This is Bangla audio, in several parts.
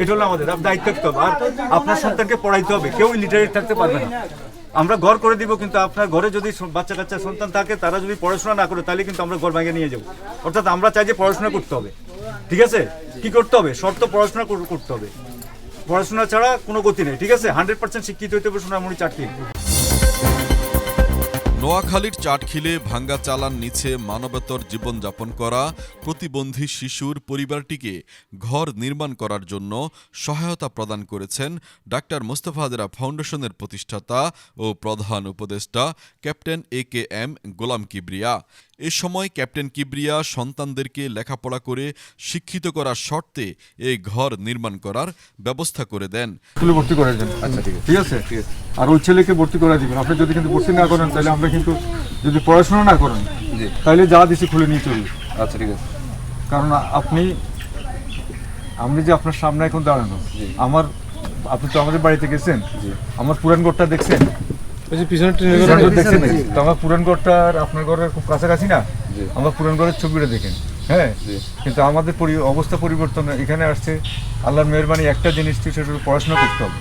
এটা হলো আমাদের দায়িত্ব আর আপনার সন্তানকে পড়াইতে হবে কেউ লিটারেট থাকতে পারবে না। আমরা ঘর করে দিব, কিন্তু আপনার ঘরে যদি বাচ্চা কাচ্চা সন্তান থাকে, তারা যদি পড়াশোনা না করে, তাহলে কিন্তু আমরা ঘর ভেঙে নিয়ে যাব। অর্থাৎ আমরা চাই যে পড়াশোনা করতে হবে। ঠিক আছে? কি করতে হবে? শর্ত পড়াশোনা করতে হবে। পড়াশোনা ছাড়া কোনো গতি নেই, ঠিক আছে? হান্ড্রেড পার্সেন্ট শিক্ষিত হইতে হবে সোনামণি চাকরি। নোয়াখালীর চাটখিলে ভাঙ্গা চালান নিচে মানবতর জীবনযাপন করা প্রতিবন্ধী শিশুর পরিবারটিকে ঘর নির্মাণ করার জন্য সহায়তা প্রদান করেছেন ডাক্তার মোস্তফা হাজরা ফাউন্ডেশনের প্রতিষ্ঠাতা ও প্রধান উপদেষ্টা captain A K M Golam Kibria. এ সময় ক্যাপ্টেন কিবরিয়া সন্তানদেরকে লেখাপড়া করে শিক্ষিত করার শর্তে এই ঘর নির্মাণ করার ব্যবস্থা করে দেন। স্কুলে ভর্তি করে দেন আচ্ছা ঠিক আছে। ঠিক আছে? আর ওই ছেলেকে ভর্তি করে দিবেন। আপনি যদি কিন্তু ভর্তি না করেন তাহলে আমরা কিন্তু যদি পড়াশোনা না করেন জি। তাহলে যা দিছি খুলে নিয়ে চলবে আচ্ছা ঠিক আছে। কারণ আপনি আমি যে আপনার সামনে এখন দাঁড়ানো আমার আপনি তো আমাদের বাড়িতে গেছেন জি। আমার পুরান ঘরটা দেখছেন পিছনে পুরান ঘর দেখছেন তো আমার পুরান আর আপনার ঘরের খুব কাছাকাছি না? জি। আমার ছবিটা দেখেন হ্যাঁ? কিন্তু আমাদের অবস্থা পরিবর্তন এখানে আসছে। আল্লাহর মেহরবানি একটা জিনিস কি সেটা পড়াশোনা করতে হবে।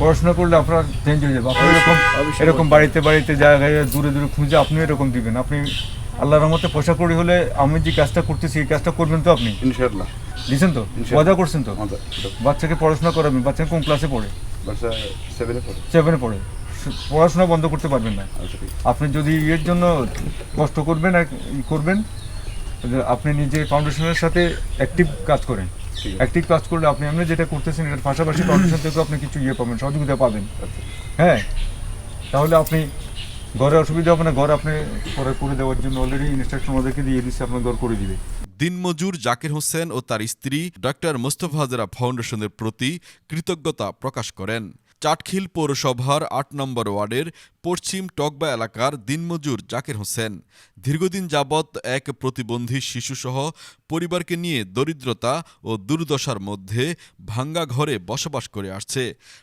পড়াশোনা করলে আপনার চেঞ্জ হয়ে যাবে। আপনি এরকম এরকম বাড়িতে বাড়িতে জায়গায় দূরে দূরে খুঁজে আপনি এরকম দিবেন। আপনি আল্লাহর রহমতে পয়সা করি হলে আমি যে কাজটা করতেছি এই কাজটা করবেন তো আপনি? ইনশাআল্লাহ। দিচ্ছেন তো। মজা করছেন তো? বাচ্চাকে পড়াশোনা করাবেন। বাচ্চা কোন ক্লাসে পড়ে? বাসা সেভেনে পড়ে। সেভেনে পড়ে। পড়াশোনা বন্ধ করতে পারবেন না। আচ্ছা আপনি যদি এর জন্য কষ্ট করবেন আর করবেন আপনি নিজে ফাউন্ডেশনের সাথে অ্যাক্টিভ কাজ করেন। অ্যাক্টিভ কাজ করলে আপনি আপনি যেটা করতেছেন এটার পাশাপাশি ফাউন্ডেশন থেকেও আপনি কিছু ইয়ে পাবেন সহযোগিতা পাবেন। হ্যাঁ তাহলে আপনি ঘরে অসুবিধা হবে না ঘর আপনি পরে করে দেওয়ার জন্য অলরেডি ইনস্ট্রাকশন আমাদেরকে দিয়ে দিচ্ছে আপনার ঘর করে দিবে। দিনমজুর জাকির হোসেন ও তার স্ত্রী ডক্টর মোস্তফা হাজরা ফাউন্ডেশনের প্রতি কৃতজ্ঞতা প্রকাশ করেন। চাটখিল পৌরসভার আট নম্বর ওয়ার্ডের পশ্চিম টকবা এলাকার দিনমজুর জাকির হোসেন। দীর্ঘদিন যাবৎ এক প্রতিবন্ধী শিশুসহ পরিবারকে নিয়ে দরিদ্রতা ও দুর্দশার মধ্যে ভাঙ্গা ঘরে বসবাস করে আসছে।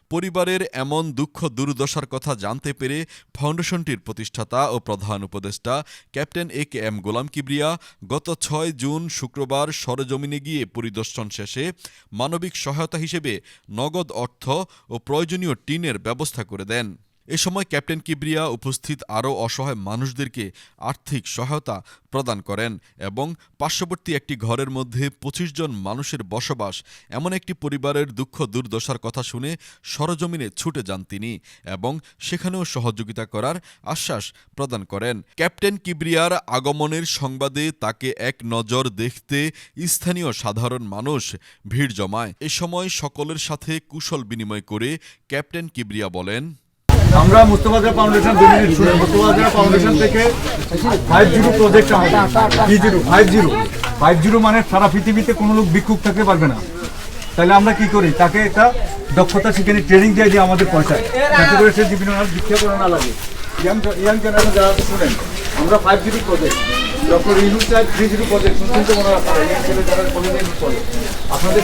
পরিবারের এমন দুঃখ দুর্দশার কথা জানতে পেরে ফাউন্ডেশনটির প্রতিষ্ঠাতা ও প্রধান উপদেষ্টা captain A K M Golam Kibria গত ছয় জুন শুক্রবার সরজমিনে গিয়ে পরিদর্শন শেষে মানবিক সহায়তা হিসেবে নগদ অর্থ ও প্রয়োজনীয় টিনের ব্যবস্থা করে দেন। এ সময় ক্যাপ্টেন কিবরিয়া উপস্থিত আরও অসহায় মানুষদেরকে আর্থিক সহায়তা প্রদান করেন এবং পার্শ্ববর্তী একটি ঘরের মধ্যে পঁচিশ জন মানুষের বসবাস, এমন একটি পরিবারের দুঃখ দুর্দশার কথা শুনে সরজমিনে ছুটে যান তিনি এবং সেখানেও সহযোগিতা করার আশ্বাস প্রদান করেন। ক্যাপ্টেন কিবরিয়ার আগমনের সংবাদে তাকে এক নজর দেখতে স্থানীয় সাধারণ মানুষ ভিড় জমায়। এ সময় সকলের সাথে কুশল বিনিময় করে ক্যাপ্টেন কিবরিয়া বলেন আমরা মুস্তফাজা ফাউন্ডেশন দু মিনিট শুনে মুস্তফাজা ফাউন্ডেশন থেকে ফাইভ জিরো প্রজেক্ট আমাদের zero five zero five zero মানে সারা পৃথিবীতে কোনো লোক ভিক্ষুক থাকতে পারবে না। তাহলে আমরা কি করি? তাকে একটা দক্ষতা সেখানে ট্রেনিং দিয়ে দিই আমাদের পয়সায়। যাতে করে সে বিভিন্ন ভিক্ষা করে না লাগে। ইয়াং ইয়াং জেনারেশন যারা স্টুডেন্ট আমরা ফাইভ জিরো প্রজেক্ট ডক্টর সাহেব থ্রি প্রজেক্ট আপনাদের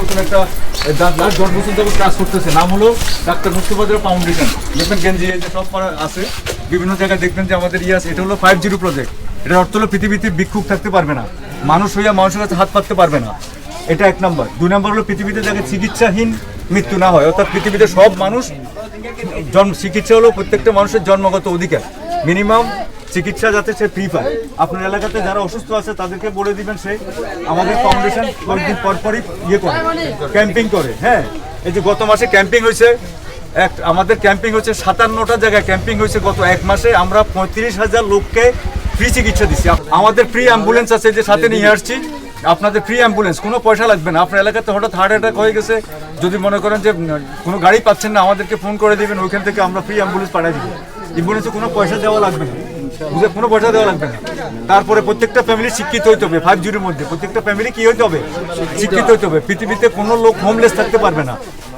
নতুন একটা করতেছে। নাম ডাক্তার ফাউন্ডেশন। যে সব আছে, বিভিন্ন জায়গায় দেখবেন যে আমাদের ইয়ে এটা হলো ফাইভ জিরো প্রজেক্ট অর্থ পৃথিবীতে ভিক্ষুক থাকতে পারবে না। মানুষ হইয়া মানুষের কাছে হাত পাততে পারবে না। এটা এক নম্বর। দুই নম্বর হলো পৃথিবীতে যাতে চিকিৎসাহীন মৃত্যু না হয়, অর্থাৎ পৃথিবীতে সব মানুষ চিকিৎসা হলো প্রত্যেকটা মানুষের জন্মগত অধিকার। মিনিমাম চিকিৎসা যাতে সে ফ্রি পায়। আপনার এলাকাতে যারা অসুস্থ আছে, তাদেরকে বলে দিবেন সে আমাদের ফাউন্ডেশন কয়েকদিন পর পরই ইয়ে করে ক্যাম্পিং করে। হ্যাঁ এই যে গত মাসে ক্যাম্পিং হয়েছে, এক, আমাদের ক্যাম্পিং হচ্ছে সাতান্নটা জায়গায় ক্যাম্পিং হয়েছে গত এক মাসে। আমরা পঁয়ত্রিশ হাজার লোককে ফ্রি চিকিৎসা দিচ্ছি আমাদের ফ্রি অ্যাম্বুলেন্স আছে যে সাথে নিয়ে আসছি। আপনাদের ফ্রি অ্যাম্বুলেন্স কোনো পয়সা লাগবে না। আপনার এলাকাতে হঠাৎ হার্ট অ্যাটাক হয়ে গেছে। যদি মনে করেন যে কোনো গাড়ি পাচ্ছেন না, আমাদেরকে ফোন করে দিবেন, ওইখান থেকে আমরা ফ্রি অ্যাম্বুলেন্স পাঠিয়ে দিব। অ্যাম্বুলেন্সে কোনো পয়সা দেওয়া লাগবে না। বুঝলে কোনো পয়সা দেওয়া লাগবে না। তারপরে প্রত্যেকটা ফ্যামিলি শিক্ষিত হইতে হবে ফাইভ জিরোর মধ্যে। প্রত্যেকটা ফ্যামিলি কি হইতে হবে? শিক্ষিত হইতে হবে। পৃথিবীতে কোনো লোক হোমলেস থাকতে পারবে না।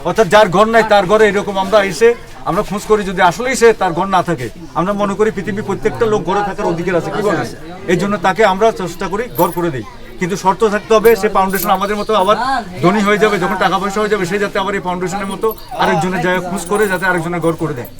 অর্থাৎ যার ঘর নাই, তার ঘরে এরকম আমরা এসে, আমরা খোঁজ করি যদি আসলেই সে তার ঘর না থাকে। আমরা মনে করি পৃথিবীর প্রত্যেকটা লোক ঘরে থাকার অধিকার আছে, কি বলেন? এই জন্য তাকে আমরা চেষ্টা করি ঘর করে দিই। কিন্তু শর্ত থাকতে হবে, সে ফাউন্ডেশন আমাদের মতো আবার ধনী হয়ে যাবে, যখন টাকা পয়সা হয়ে যাবে, সে যাতে আবার এই ফাউন্ডেশনের মতো আরেকজনের জায়গায় খোঁজ করে, যাতে আরেকজনের ঘর করে দেয়।